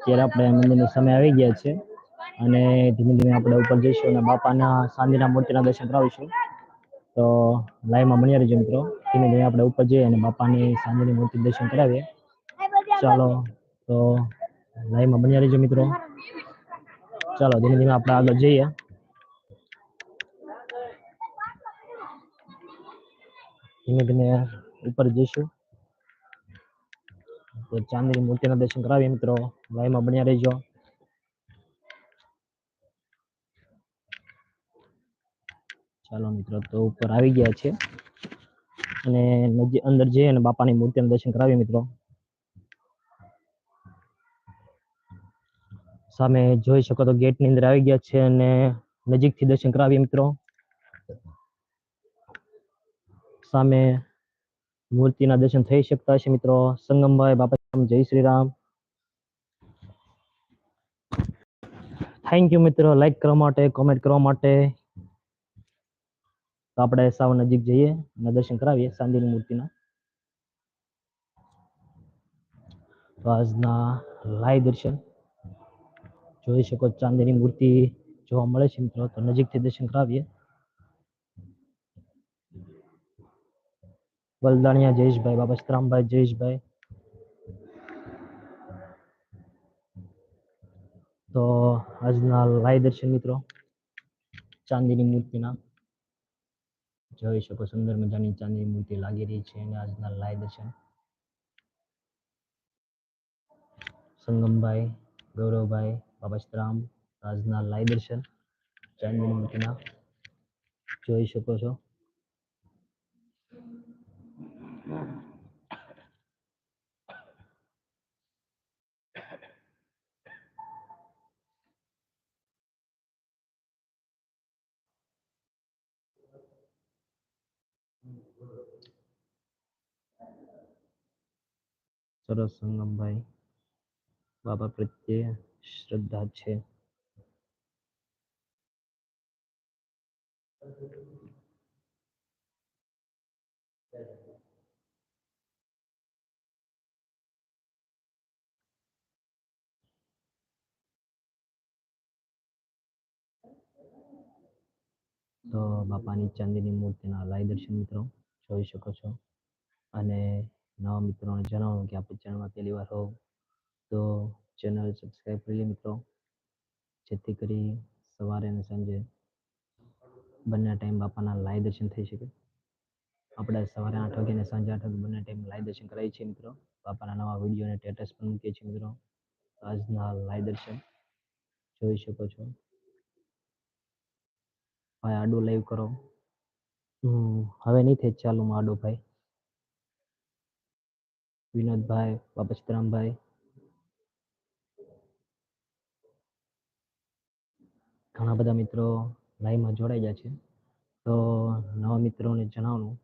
અત્યારે આપણે મંદિરની સામે આવી ગયા છે અને ધીમે ધીમે આપણે ઉપર જઈશું અને બાપાના સાંજના મૂર્તિના દર્શન કરાવીશું. તો લાઈવમાં બન્યા રહેજો મિત્રો. ધીમે ધીમે આપણે ઉપર જઈએ અને બાપાની સાંજની મૂર્તિ દર્શન કરાવીએ. ચાલો, તો લાઈવમાં બન્યા રહેજો મિત્રો. ચાલો, ધીમે ધીમે આપણે આગળ જઈએ. ધીમે ધીમે ઉપર જઈશું. ચાંદની મૂર્તિના દર્શન કરાવીએ મિત્રો. લાઈવમાં બન્યા રહેજો ચાલો મિત્રો, તો ઉપર આવી ગયા છે. અને અંદર જઈએ અને બાપાની મૂર્તિ દર્શન કરાવીએ મિત્રો. સામે જોઈ શકો તો ગેટની અંદર આવી ગયા છે અને નજીકથી દર્શન કરાવીએ મિત્રો. સામે મૂર્તિના દર્શન થઈ શકતા હશે મિત્રો. સંગમભાઈ, બાપા, જય શ્રી રામ. થેન્ક યુ મિત્રો લાઈક કરવા માટે કોમેન્ટ કરવા માટે તો આપણે સાવ નજીક જઈએ અને દર્શન કરાવીએ ચાંદીની મૂર્તિના. તો આજના લાઈવ દર્શન જોઈ શકો છો ચાંદીની મૂર્તિ જોવા મળે છે મિત્રો. તો નજીકથી દર્શન કરાવીએ. વલદાણિયા જયેશભાઈ, બાબા સીતરામભાઈ, જયેશભાઈ તો આજના લાઈવ દર્શન મિત્રો. ચાંદીની મૂર્તિના. જોઈ શકો સુંદર મજાની ચાંદીની મૂર્તિ લાગી રહી છે અને આજના લાઈવ દર્શન. સંગમભાઈ, ગૌરવભાઈ બાબા સીતરામ આજના લાઈવ દર્શન. ચાંદીની મૂર્તિના. જોઈ શકો છો. સરસ સંગમભાઈ બાબા પ્રત્યે શ્રદ્ધા છે. તો બાપાની ચાંદીની મૂર્તિના લાઈવ દર્શન મિત્રો જોઈ શકો છો. અને નવા મિત્રોને જણાવું કે આપણી ચેનલમાં પહેલી વાર હોવ તો ચેનલ સબસ્ક્રાઈબ કરી લે મિત્રો. જેથી કરી સવારે અને સાંજે બંને ટાઈમ બાપાના લાય દર્શન થઈ શકે. આપણે સવારે આઠ વાગે અને સાંજે આઠ વાગે બંને ટાઈમ લાય દર્શન કરાવીએ છીએ મિત્રો. બાપાના નવા વીડિયો અને સ્ટેટસ પણ મૂકીએ છીએ મિત્રો. આજના લાય દર્શન જોઈ શકો છો. ભાઈ આડું લાઈવ કરો. હવે નહીં થાય ચાલુ માં આડો ભાઈ. વિનોદભાઈ બાબચતરામભાઈ ઘણા બધા મિત્રો લાઈવમાં જોડાઈ ગયા છે. તો નવા મિત્રોને જણાવવાનું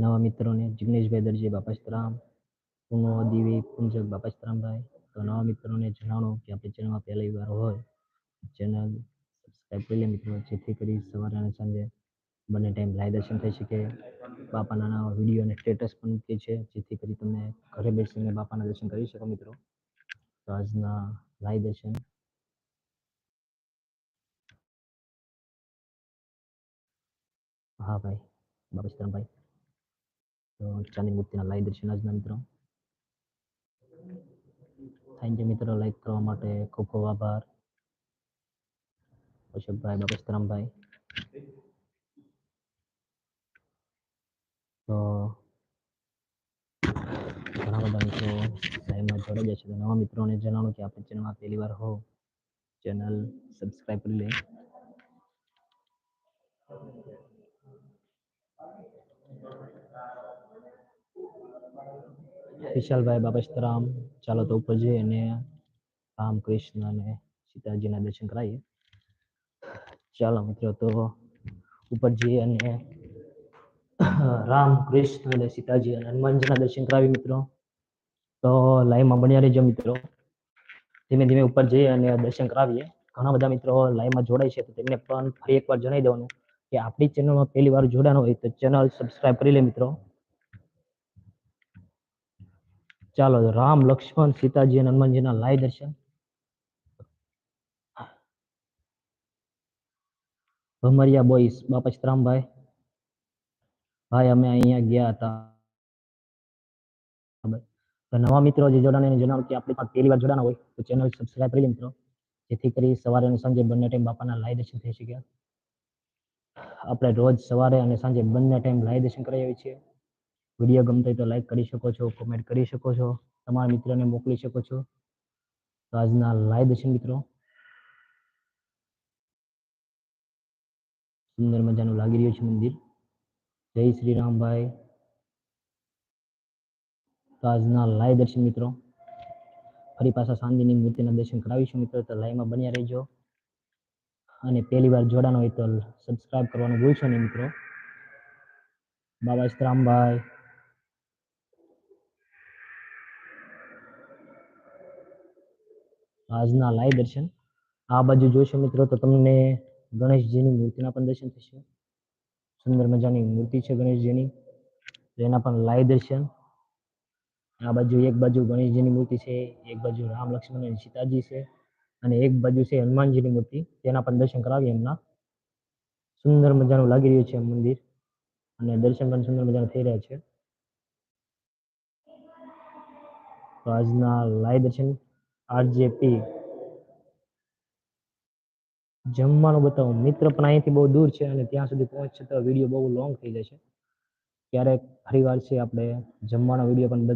નવા મિત્રોને જિગ્નેશભાઈ દરજી બાપસ્તરામ સીતારામ પુનો દિવી, પુંજક બાપા તો નવા મિત્રોને જણાવવાનું કે આપણી ચેનલમાં પહેલી વાર હોય. ચેનલ કરી મિત્રો. જેથી કરી સવારે અને સાંજે બંને ટાઈમ લાઈવ દર્શન થઈ શકે. બાપાના વીડિયો અને સ્ટેટસ પણ મૂકીએ છીએ. જેથી કરી તમે ઘરે બેસીને બાપાના દર્શન કરી શકો મિત્રો. તો આજના લાઈવ દર્શન. હા ભાઈ બાબા સીતારામભાઈ. તો ચાંદી મૂર્તિના લાઈવ દર્શન આજના મિત્રો. થેન્ક યુ મિત્રો. લાઈક કરવા માટે ખૂબ ખૂબ આભાર. અશોકભાઈ બાપા સીતારામભાઈ તો ઘણા બધા મિત્રો લાઈવમાં જોડાઈ જાય છે તો નવા મિત્રોને જણાવો કે આપણી ચેનલમાં પહેલી વાર હો ચેનલ સબસ્ક્રાઈબ કરી લે વિશાલભાઈ બાપા સીતારામ ચાલો તો ઉપર જઈએ અને રામ કૃષ્ણ અને સીતાજીના દર્શન કરાવીએ ચાલો મિત્રો, તો ઉપર જઈએ અને રામ કૃષ્ણ અને સીતાજી અને હનુમાનજીના દર્શન કરાવી મિત્રો. તો લાઈવમાં બન્યા રહેજો મિત્રો. ધીમે ધીમે ઉપર જઈએ અને દર્શન કરાવીએ. ઘણા બધા મિત્રો લાઈવમાં જોડાય છે, તો તેમને પણ ફરી એકવાર જણાવી દેવાનું કે આપણી ચેનલમાં પહેલી વાર જોડાનો હોય તો ચેનલ સબસ્ક્રાઇબ કરી લે મિત્રો. ચાલો, રામ, લક્ષ્મણ, સીતાજી અને હનુમાનજીના લાઈવ દર્શન. ભમરિયા બોઈસ બાપા શ્રામભાઈ ભાઈ, અમે અહીંયા ગયા હતા. તો નવા મિત્રો જે જોડાણ એને જણાવો કે આપણે પહેલી વાર જોડાના હોય, તો ચેનલ સબસ્ક્રાઇબ કરી મિત્રો. જેથી કરી સવારે અને સાંજે બંને ટાઈમ બાપાના લાઈ દર્શન થઈ શકે. આપણે રોજ સવારે અને સાંજે બંને ટાઈમ લાઈ દર્શન કરાવીએ છીએ. વીડિયો ગમતો તો લાઈક કરી શકો છો કોમેન્ટ કરી શકો છો. તમારા મિત્રોને મોકલી શકો છો. તો આજના લાઈ દર્શન મિત્રો. સુંદર મજાનું લાગી રહ્યું છે મંદિર. જય શ્રી રામભાઈ આજના લાઈવ દર્શન મિત્રો, ફરી પાછા શાંતિની મૂર્તિના દર્શન કરાવીશું મિત્રો, તો લાઈવમાં બન્યા રહેજો. અને પહેલી વાર જોડાનો હોય તો સબસ્ક્રાઇબ કરવાનું ભૂલશો નહીં મિત્રો. બાબા રામભાઈ આજના લાઈવ દર્શન આ બાજુ જોશો મિત્રો, તો તમને ગણેશજીની મૂર્તિના પણ દર્શન થશે. સુંદર મજાની મૂર્તિ છે ગણેશજીની. એના પણ લાઈવ દર્શન. આ બાજુ એક બાજુ ગણેશજીની મૂર્તિ છે, એક બાજુ રામ, લક્ષ્મણ અને સીતાજી છે અને એક બાજુ છે હનુમાનજીની મૂર્તિ. તેના પણ દર્શન કરાવી એમના. સુંદર મજાનું લાગી રહ્યું છે મંદિર અને દર્શન પણ સુંદર મજાનું થઈ રહ્યા છે. તો આજના લાઈવ દર્શન, આરજેપી જમવાનું બતાવું. મિત્ર પણ અહીંથી બહુ દૂર છે અને ત્યાં સુધી પહોંચશે તો વીડિયો બહુ લોંગ થઈ જશે. ત્યારે ફરી વાર છે આપણે જમવાનો વીડિયો પણ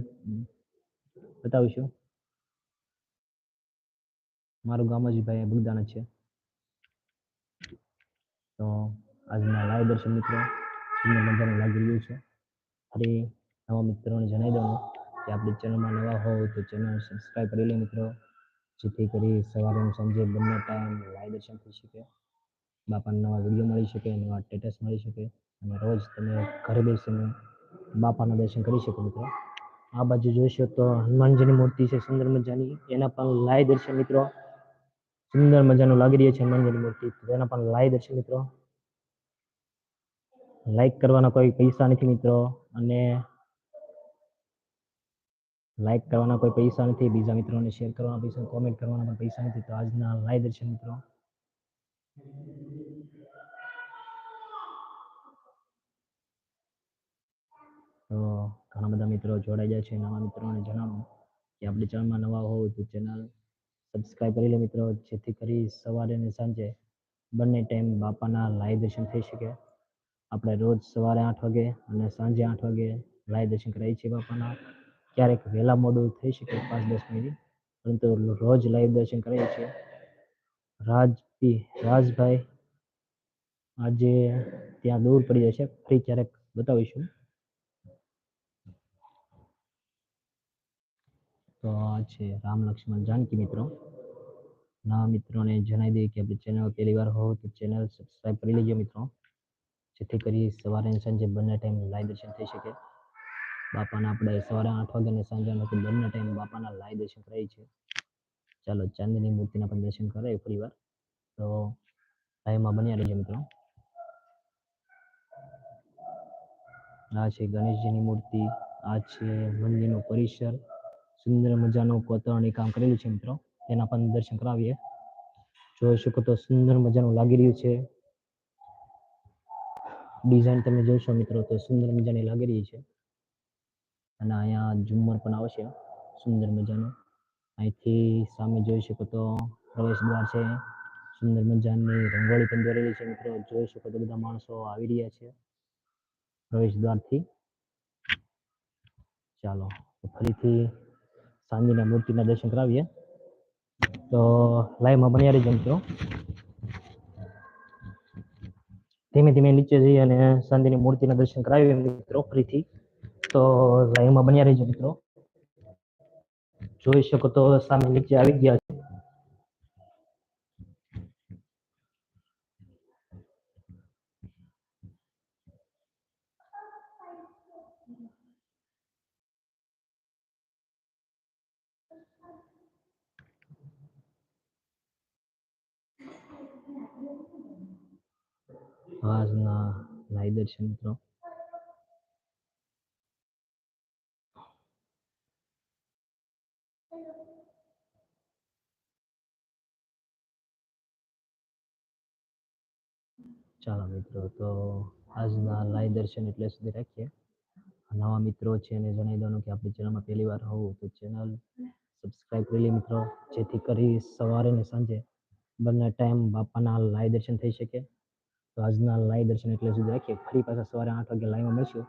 બતાવીશું. મારું ગામ જ ભાઈ છે. તો આજના લાઈવ દર્શન મિત્રો મજાનું લાગી રહ્યું છે. ફરી નવા મિત્રોને જણાવી દઉં કે આપણી ચેનલમાં નવા હોવ તો ચેનલ સબસ્ક્રાઈબ કરી લે મિત્રો. જેથી કરી સવારે સાંજે બંને ટાઈમ લાઈવ દર્શન થઈ શકે. બાપાના નવા વીડિયો મળી શકે, નવા સ્ટેટસ મળી શકે અને રોજ તમે ઘરે બેસીને બાપાના દર્શન કરી શકો મિત્રો. આ બાજુ જોઈશો તો હનુમાનજીની મૂર્તિ છે સુંદર મજાની. એના પણ લાઈવ દર્શન મિત્રો. સુંદર મજાનું લાગી રહ્યું છે હનુમાનજીની મૂર્તિ. તેના પણ લાઈવ દર્શન મિત્રો. લાઈક કરવાના કોઈ પૈસા નથી મિત્રો. અને લાઈક કરવાના કોઈ પૈસા નથી, બીજા મિત્રોને શેર કરવાના પૈસા કોમેન્ટ કરવાના પણ પૈસા નથી. તો આજના લાઈવ દર્શન મિત્રો. તો ઘણા બધા મિત્રો જોડાઈ જાય છે. નવા મિત્રોને જણાવો કે આપણી ચેનલમાં નવા હોવ તો ચેનલ સબસ્ક્રાઈબ કરી લે મિત્રો. જેથી કરી સવારે અને સાંજે બંને ટાઈમ બાપાના લાઈવ દર્શન થઈ શકે. આપણે રોજ સવારે આઠ વાગે અને સાંજે આઠ વાગે લાઈવ દર્શન કરાવીએ છીએ બાપાના. ક્યારેક વહેલા મોડું થઈ શકે પાંચ દસ મિનિટ. પરંતુ રોજ લાઈવ દર્શન કરીએ છીએ. રાજપી રાજભાઈ આજે ત્યાં દૂર પડી જશે ફરી ક્યારેક બતાવીશું. તો આ છે રામ લક્ષ્મણ જાનકી મિત્રો. નવા મિત્રોને જણાવી દઈએ કે આપણી ચેનલ પહેલી વાર હોવ તો ચેનલ સબસ્ક્રાઈબ કરી લેજો મિત્રો. જેથી કરી સવારે સાંજે બંને ટાઈમ લાઈવ દર્શન થઈ શકે. બાપાના આપણે સવારે આઠ વાગે અને સાંજે બંને ટાઈમ બાપાના લાય દર્શન કરાય છે. ચાલો ચાંદની મૂર્તિના પણ દર્શન કરાય ફરી વાર તો લાઈવમાં બન્યા રહેજો મિત્રો. આ છે ગણેશજીની મૂર્તિ, આ છે મંદિરનો પરિસર. સુંદર મજાનું કોતરણી કામ કરેલું છે મિત્રો. તેના પણ દર્શન કરાવીએ. જોઈ શકો તો સુંદર મજાનું લાગી રહ્યું છે. ડિઝાઇન તમે જોશો મિત્રો તો સુંદર મજાની લાગી રહી છે. અને અહીંયા ઝુમ્મર પણ આવશે. સુંદર મજાનું. અહીંથી સામે જોઈ શકો તો પ્રવેશ દ્વાર છે. સુંદર મજાની રંગોળી પણ દોરેલી છે મિત્રો. જોઈ શકો તો બધા માણસો આવી રહ્યા છે પ્રવેશ દ્વારથી. ચાલો ફરીથી સાંજના મૂર્તિના દર્શન કરાવીએ. તો લાઈવમાં બન્યા રહીજો મિત્રો. ધીમે ધીમે નીચે જઈ અને સાંજની મૂર્તિના દર્શન કરાવીએ મિત્રો ફરીથી. તો લાઈવમાં બન્યા રહેજો મિત્રો. જોઈ શકો તો સામે નીચે આવી ગયા છે. આજના લાઈ દર્શન મિત્રો. ચાલો મિત્રો, તો આજના લાઈવ દર્શન એટલે સુધી રાખીએ. નવા મિત્રો છે એને જણાવી દઉં કે આપણી ચેનલમાં પહેલી વાર હોવું તો ચેનલ સબસ્ક્રાઈબ કરી લે મિત્રો, જેથી કરી સવારે ને સાંજે બંને ટાઈમ બાપાના લાઈવ દર્શન થઈ શકે. તો આજના લાઈવ દર્શન એટલે સુધી રાખીએ. ફરી પાછા સવારે આઠ વાગે લાઈવમાં મળશું.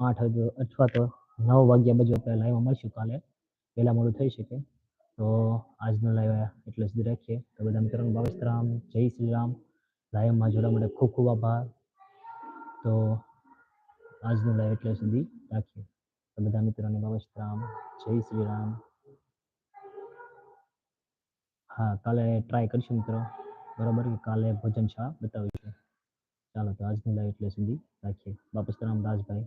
આઠ વાગે અથવા તો નવ વાગ્યા બાજુ આપણે લાઈવમાં મળશું કાલે. પહેલાં મોડું થઈ શકે. તો આજનો લાઈવ એટલે સુધી રાખીએ. તો બધા મિત્રોને ભાવેશ રામ, જય શ્રી રામ. લાઈવમાં જોડવા માટે ખૂબ ખૂબ આભાર. તો આજનું લાઈવ એટલે સુધી રાખીએ. તો બધા મિત્રોને રામ જય શ્રી રામ. હા, કાલે ટ્રાય કરીશું મિત્રો. બરાબર કે કાલે ભોજન શાળા બતાવીશું. ચાલો તો આજની લાઈવ એટલે સુધી રાખીએ. બાપસ્તરામ દાસભાઈ.